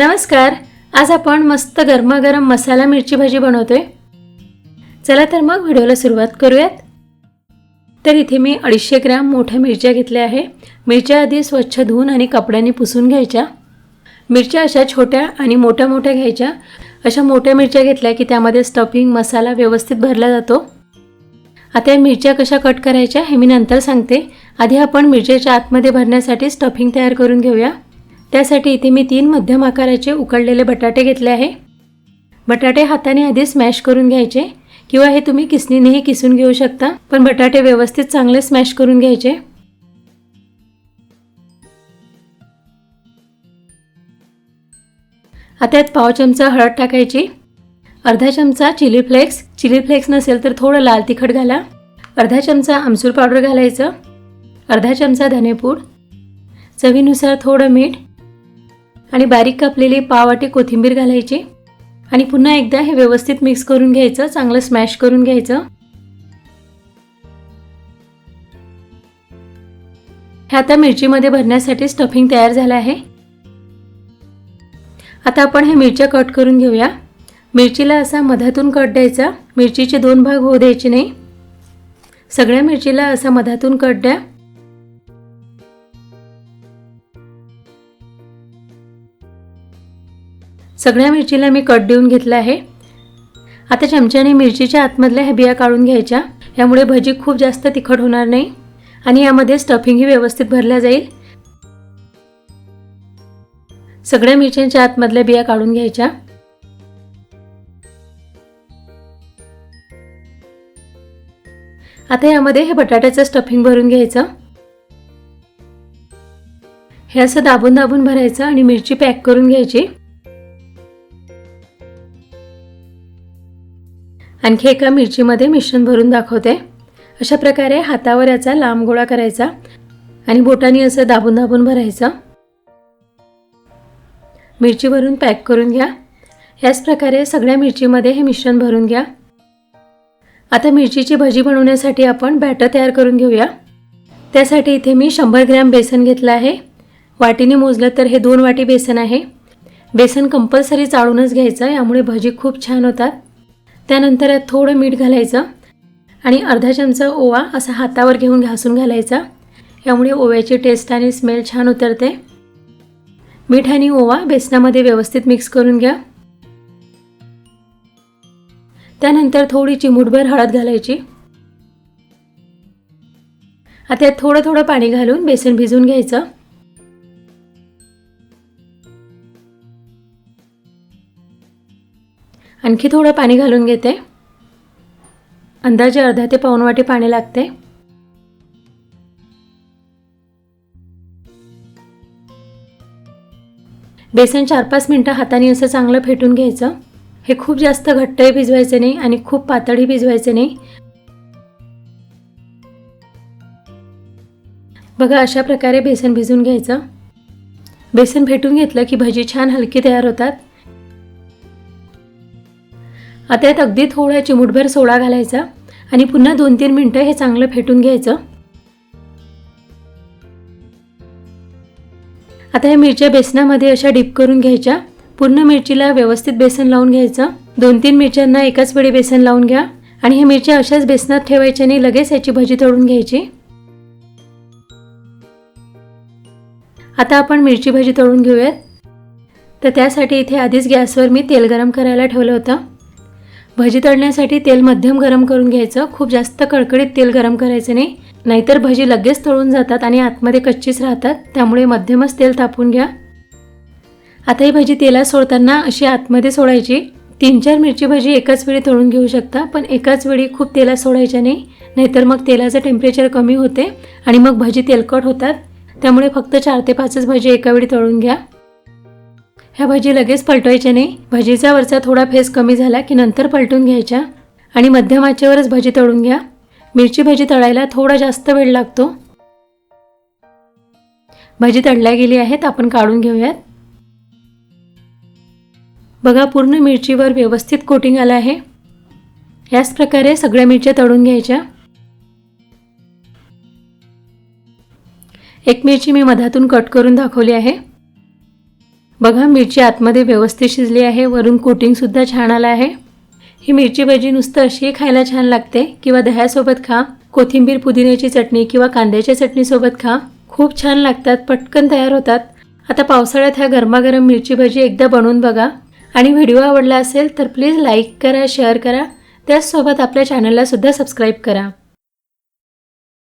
नमस्कार. आज आपण मस्त गरमागरम मसाला मिरची भाजी बनवतोय. चला तर मग व्हिडिओला सुरुवात करूयात. तर इथे मी अडीचशे ग्रॅम मोठ्या मिरच्या घेतल्या आहे. मिरच्या आधी स्वच्छ धुवून आणि कपड्याने पुसून घ्यायच्या. मिरच्या अशा छोट्या आणि मोठ्या मोठ्या घ्यायच्या. अशा मोठ्या मिरच्या घेतल्या की त्यामध्ये स्टफिंग मसाला व्यवस्थित भरला जातो. आता या मिरच्या कशा कट करायच्या हे मी नंतर सांगते. आधी आपण मिरच्याच्या आतमध्ये भरण्यासाठी स्टफिंग तयार करून घेऊया. त्यासाठी इथे मी तीन मध्यम आकाराचे उकडलेले बटाटे घेतले आहे. बटाटे हाताने आधी स्मॅश करून घ्यायचे किंवा हे तुम्ही किसनीनेही किसून घेऊ शकता पण बटाटे व्यवस्थित चांगले स्मॅश करून घ्यायचे. आता यात पाव चमचा हळद टाकायची. अर्धा चमचा चिली फ्लेक्स. चिली फ्लेक्स नसेल तर थोडं लाल तिखट घाला. अर्धा चमचा आमसूर पावडर घालायचं. अर्धा चमचा धनेपूड. चवीनुसार थोडं मीठ. आणि बारीक कापलेली पावाटे कोथिंबीर घालायची. आणि पुन्हा एकदा हे व्यवस्थित मिक्स करून घ्यायचं चांगलं स्मॅश करून घ्यायचं. हे आता मिरचीमध्ये भरण्यासाठी स्टफिंग तयार झालं आहे. आता आपण हे मिरच्या कट करून घेऊया. मिरचीला असा मधातून कट द्यायचा. मिरचीचे दोन भाग होऊ द्यायचे नाही. सगळ्या मिरचीला असा मधातून कट द्या. सगळ्या मिरचीला मी कट देऊन घेतला आहे. आता चमच्याने मिरचीच्या आतमधल्या ह्या बिया काढून घ्यायच्या. यामुळे भजी खूप जास्त तिखट होणार नाही आणि यामध्ये स्टफिंगही व्यवस्थित भरल्या जाईल. सगळ्या मिरच्यांच्या आतमधल्या बिया काढून घ्यायच्या. आता यामध्ये हे बटाट्याचं स्टफिंग भरून घ्यायचं. हे असं दाबून दाबून भरायचं आणि मिरची पॅक करून घ्यायची. आणखी एका मिरचीमध्ये मिश्रण भरून दाखवते. अशा प्रकारे हातावर याचा लांब गोळा करायचा आणि बोटाने असं दाबून दाबून भरायचं. मिरची भरून पॅक करून घ्या. याच प्रकारे सगळ्या मिरचीमध्ये हे मिश्रण भरून घ्या. आता मिरचीची भजी बनवण्यासाठी आपण बॅटर तयार करून घेऊया. त्यासाठी इथे मी शंभर ग्रॅम बेसन घेतलं आहे. वाटीने मोजलं तर हे दोन वाटी बेसन आहे. बेसन कंपल्सरी चाळूनच घ्यायचं यामुळे भजी खूप छान होतात. त्यानंतर थोडं मीठ घालायचं आणि अर्धा चमचा ओवा असा हातावर घेऊन घासून घालायचा. यामुळे ओव्याची टेस्ट आणि स्मेल छान उतरते. मीठ आणि ओवा बेसनामध्ये व्यवस्थित मिक्स करून घ्या. त्यानंतर थोडी चिमूटभर हळद घालायची. आता थोडं थोडं पाणी घालून बेसन भिजून घ्यायचं. आणखी थोडं पाणी घालून घेते. अंदाजे अर्धा ते पाऊण वाटी पाणी लागते. बेसन चार पाच मिनटं हाताने असं चांगलं फेटून घ्यायचं. हे खूप जास्त घट्टही भिजवायचं नाही आणि खूप पातळही भिजवायचं नाही. बघा अशा प्रकारे बेसन भिजून घ्यायचं. बेसन फेटून घेतलं की भजी छान हलकी तयार होतात. आता यात अगदी थोडा चिमूटभर सोडा घालायचा आणि पुन्हा दोन तीन मिनटं हे चांगलं फेटून घ्यायचं. आता या मिरच्या बेसनामध्ये अशा डिप करून घ्यायच्या. पूर्ण मिरचीला व्यवस्थित बेसन लावून घ्यायचं. दोन तीन मिरच्यांना एकाच वेळी बेसन लावून घ्या. आणि ह्या मिरच्या अशाच बेसनात ठेवायच्या आणि लगेच याची भजी तळून घ्यायची. आता आपण मिरची भजी तळून घेऊयात. तर त्यासाठी इथे आधीच गॅसवर मी तेल गरम करायला ठेवलं होतं. भजी तळण्यासाठी तेल मध्यम गरम करून घ्यायचं. खूप जास्त कडकडीत तेल गरम करायचं नाही. नाहीतर भजी लगेच तळून जातात आणि आतमध्ये कच्चीच राहतात. त्यामुळे मध्यमच तेल तापून घ्या. आता ही भजी तेलात सोडताना अशी आतमध्ये सोडायची. तीन चार मिरची भजी एकाच वेळी तळून घेऊ शकता पण एकाच वेळी खूप तेलात सोडायच्या नाही. नाहीतर मग तेलाचं टेम्परेचर कमी होते आणि मग भजी तेलकट होतात. त्यामुळे फक्त चार ते पाचच भजी एका वेळी तळून घ्या. ह्या भजी लगेच पलटवायच्या नाही? भजीचा वरचा थोडा फेस कमी झाला की नंतर पलटून घ्यायच्या? आणि मध्यम आचेवरच भजी तळून घ्या. मिरची भजी तळायला थोडा जास्त वेळ लागतो. भजी तळल्या गेली आहेत आपण काढून घेऊयात. बघा पूर्ण मिरचीवर व्यवस्थित कोटिंग आलं आहे. याच प्रकारे सगळ्या मिरच्या तळून घ्यायच्या. एक मिरची मी मधातून कट करून दाखवली आहे. बघा मिरची आतमध्ये व्यवस्थित शिजली आहे वरून कोटिंगसुद्धा छान आलं आहे. ही मिरची भजी नुसतं अशी खायला छान लागते. किंवा दह्यासोबत खा कोथिंबीर पुदिन्याची चटणी किंवा कांद्याच्या चटणीसोबत खा खूप छान लागतात पटकन तयार होतात. आता पावसाळ्यात ह्या गरमागरम मिरची भजी एकदा बनवून बघा. आणि व्हिडिओ आवडला असेल तर प्लीज लाईक करा शेअर करा. त्याचसोबत आपल्या चॅनलला सुद्धा सबस्क्राईब करा.